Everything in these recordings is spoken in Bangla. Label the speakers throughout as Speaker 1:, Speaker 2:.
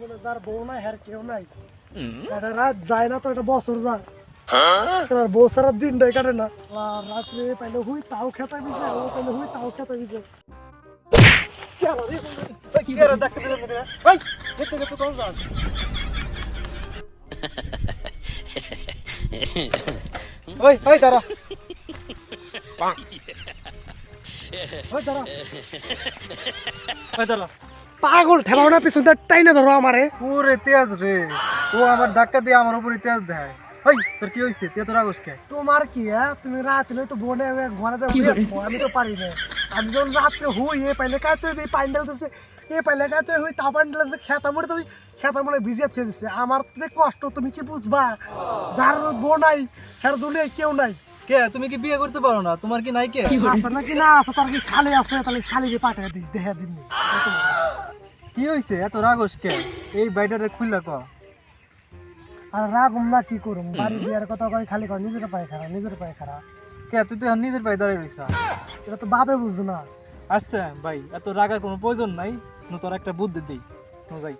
Speaker 1: জীবনে যার বউ নাই হ্যার কেউ নাই। একটা রাত যায় না তো একটা বছর যায়। সেটার বউ সারা দিনটাই কাটে না। আর রাত্রে পাইলে হুই তাও খেতে বিছে ও পাইলে হুই তাও খেতে যাস
Speaker 2: ওই ওই দাঁড়া।
Speaker 1: ওই দাঁড়া।
Speaker 2: ওই দাঁড়া।
Speaker 1: পাগল ঠেলাও না পিছন দিয়ে টাইনা ধরো আমারে।
Speaker 2: ওরে তেজ রে। ও আমার ধাক্কা দিয়ে আমার উপরে তেজ দেয়। ওই তোর কি তুই তো রাগস কে?
Speaker 1: তোমার কি হ্যাঁ? তুমি রাত্রে তো বনে ঘরে যাব আমি তো পারি না। আমি যখন রাত্রে হুই এ পাইলে কাতে দিই প্যান্ডেল দিচ্ছে এ পাইলে কাতে হুই তা প্যান্ডেল আছে খেতা মরে তুমি খেতা মরে ভিজিয়ে ছেড়ে দিচ্ছে আমার যে কষ্ট তুমি কি বুঝবা? যার বউ নাই হ্যার দুনিয়ায় কেউ নাই।
Speaker 2: কে? তুমি কি বিয়ে করতে পারো না? তোমার কি নাই কে?
Speaker 1: আছে নাকি না আছে? তার কি শালি আছে? তাহলে শালিকে পাঠিয়ে দিস দেখে দিবি
Speaker 2: কি হয়েছে এত রাগস কে এই বাইটারে খুললা ক।
Speaker 1: আর রাগ না কি করুম? বাড়ি বিয়ার কথা কই খালি কয় নিজের পায়ে খারা নিজের পায়ে খারা
Speaker 2: কে তুই তো এখন নিজের পায়ে দাঁড়িয়ে রইছ
Speaker 1: এটা তো বাপে বুঝ না।
Speaker 2: আচ্ছা ভাই এত রাগের কোনো প্রয়োজন নাই। নু তোর একটা বুদ্ধি দেই। নু যাই।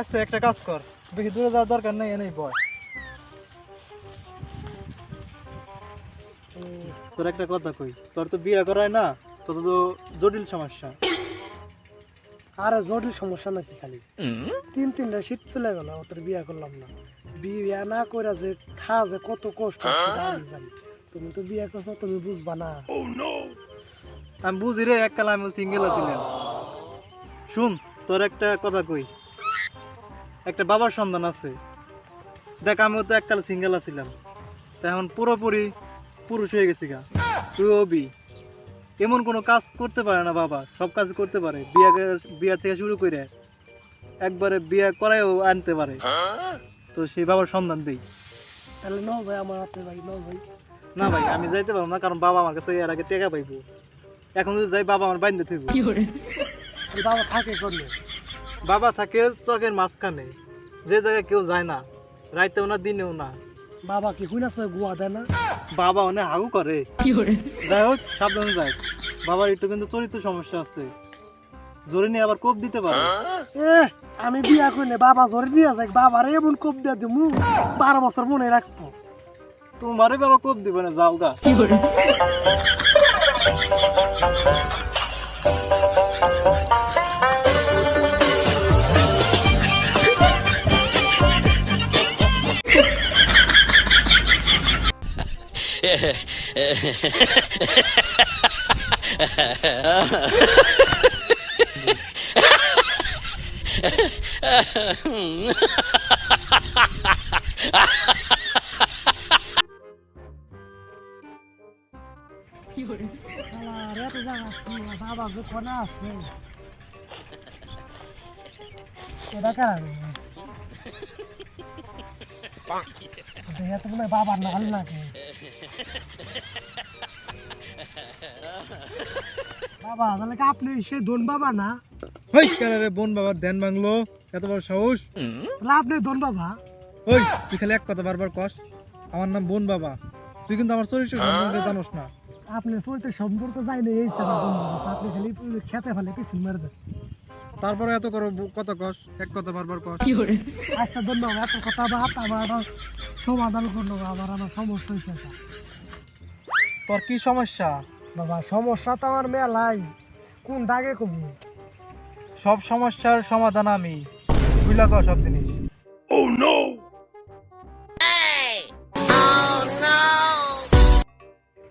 Speaker 2: আচ্ছা একটা কাজ কর। বেশি দূরে যাওয়ার দরকার নেই এনেই বয় তোর একটা কথা কই তোর তো বিয়ে করায় না তোর তো জটিল সমস্যা।
Speaker 1: আরে জটিল সমস্যা নাকি খালি? তিন তিনটা শীত চলে গেল তোর বিয়া করলাম না। বিয়া না করে যে খা যে কত কষ্ট আমি জানি। তুমি তো বিয়া করছ তুমি বুঝবা না।
Speaker 2: আমি বুঝি রে এককাল আমি সিঙ্গেল আছিলাম শুন তোর একটা কথা কই একটা বাবার সন্তান আছে। দেখ আমিও তো এককাল সিঙ্গেল আছিলাম। তা এখন পুরোপুরি পুরুষ হয়ে গেছি গা। তুই অবি এমন কোনো কাজ করতে পারে না বাবা। সব কাজ করতে পারে। বিয়া বিয়া থেকে শুরু করে একবারে বিয়া করায়ও আনতে পারে। তো সেই বাবার সন্ধান দেই।
Speaker 1: তাহলে নাও ভাই আমার হাতে ভাই নাও ভাই।
Speaker 2: না ভাই আমি যাইতে পারব না কারণ বাবা আমার কাছে এর আগে টেকা পাইবো। এখন যদি যাই বাবা আমার বাইন্দে থাকব
Speaker 1: বাবা থাকে করলে।
Speaker 2: বাবা থাকে চকের মাঝখানে যে জায়গায় কেউ যায় না রাইতেও না দিনেও না।
Speaker 1: বাবা কি হুইনা সে গুয়া দেয় না?
Speaker 2: বাবা অনেক হাগু করে। যাই হোক সাবধানে যাই। বাবার একটু কিন্তু চরিত্র সমস্যা আছে। জোরে নিয়ে আবার কোপ দিতে পারে।
Speaker 1: এ আমি বিয়া করলে বাবা জোরে নিয়ে যাই বাবার এমন কোপ দিয়ে দিমু বারো বছর মনে রাখব।
Speaker 2: তোমারে বাবা কোপ দিবে না যাও গা।
Speaker 1: আর এত বাবা যে আছে এটা কারণ তো বাবার নাল লাগে। বাবা তাহলে আপনি সেই দন বাবা না?
Speaker 2: ওই কেন রে বোন বাবার ধ্যান ভাঙলো? এত বড় সাহস?
Speaker 1: তাহলে আপনি দন বাবা।
Speaker 2: ওই তুই খালি এক কথা বারবার কস আমার নাম বোন বাবা। তুই কিন্তু আমার চরিত্র সম্পর্কে জানোস না।
Speaker 1: আপনি চলতে সম্পর্ক না এই আপনি খালি খেতে ফেলে কিছু মেরে দেন।
Speaker 2: তারপরে এত করো কত কস? এক কথা বারবার কস।
Speaker 1: আচ্ছা ধন্যবাদ এত কথা বাদ আমার আবার সমাধান করল আবার আমার সমস্যা হয়েছে
Speaker 2: তোর কি সমস্যা?
Speaker 1: বাবা সমস্যা তো আমার মেলাই। কোন দাগে কমু
Speaker 2: সব সমস্যার সমাধান আমি। বুঝলা কর সব জিনিস?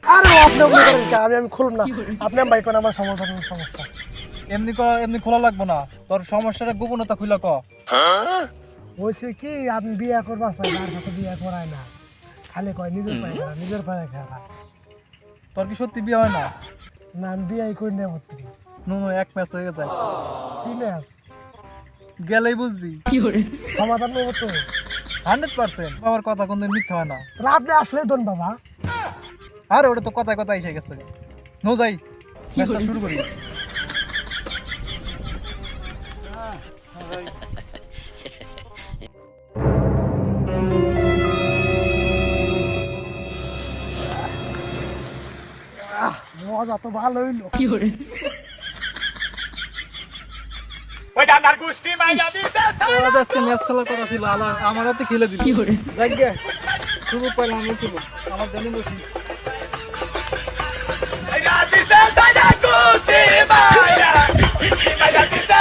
Speaker 1: আরে আপনি আপনি করেন কি? আমি আমি খুলব না। আপনি আমি বাইক আমার সমস্যা সমস্যা।
Speaker 2: এমনি করা এমনি খোলা লাগবো না। তোর সমস্যাটা গোপনতা খুলা ক।
Speaker 1: বলছি কি আপনি বিয়ে করবা চাই আর সাথে বিয়ে করায় না। খালি কয় নিজের পায়ে নিজের পায়ে খারাপ
Speaker 2: তোর কি সত্যি বিয়ে হয় না?
Speaker 1: না আমি বিয়ে করি না ভর্তি
Speaker 2: নো নো এক ম্যাচ হয়ে যায়।
Speaker 1: কি ম্যাচ।
Speaker 2: গেলেই বুঝবি।
Speaker 1: সমাধান নেব তো।
Speaker 2: Hundred percent. বাবার কথা কোনদিন মিথ্যা হয় না।
Speaker 1: তাহলে আপনি আসলে দন বাবা।
Speaker 2: আরে ওটা তো কথায় কথা এসে গেছে। নো যাই। ম্যাচটা শুরু করি।
Speaker 1: মজা তো ভালো হইল
Speaker 2: ওরা তো আজকে ম্যাচ খেলার কথা ছিল আলা আমার হাতে খেলে দিল দেখ গে শুরু পাইলাম আমি শুরু। আমার জানি বসি
Speaker 3: Ay, la dice,